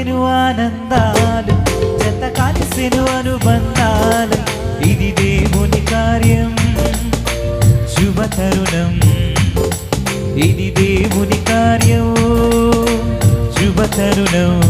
కలిసెను ఆనందాలు జత కలిసెను అనుబంధాలు. ఇది దేవుని కార్యం శుభతరుణం. ఇది దేవుని కార్యం శుభతరుణం.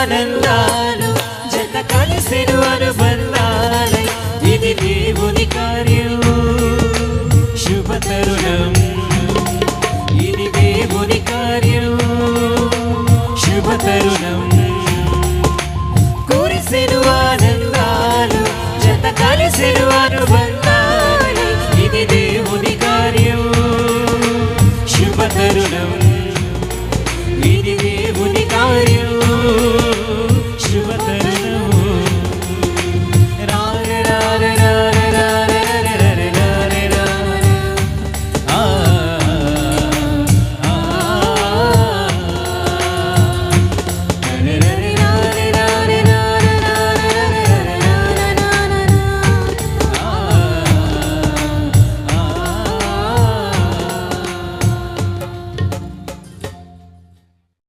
ఆనందాలు జత కలిసిన వారు బంధాలై ఇది దేవుని కార్యం శుభతరుణం ఇది దేవుని కార్యం శుభతరుణం. కురిసిన ఆనందాలు జత కలిసిన వారు బంధాలు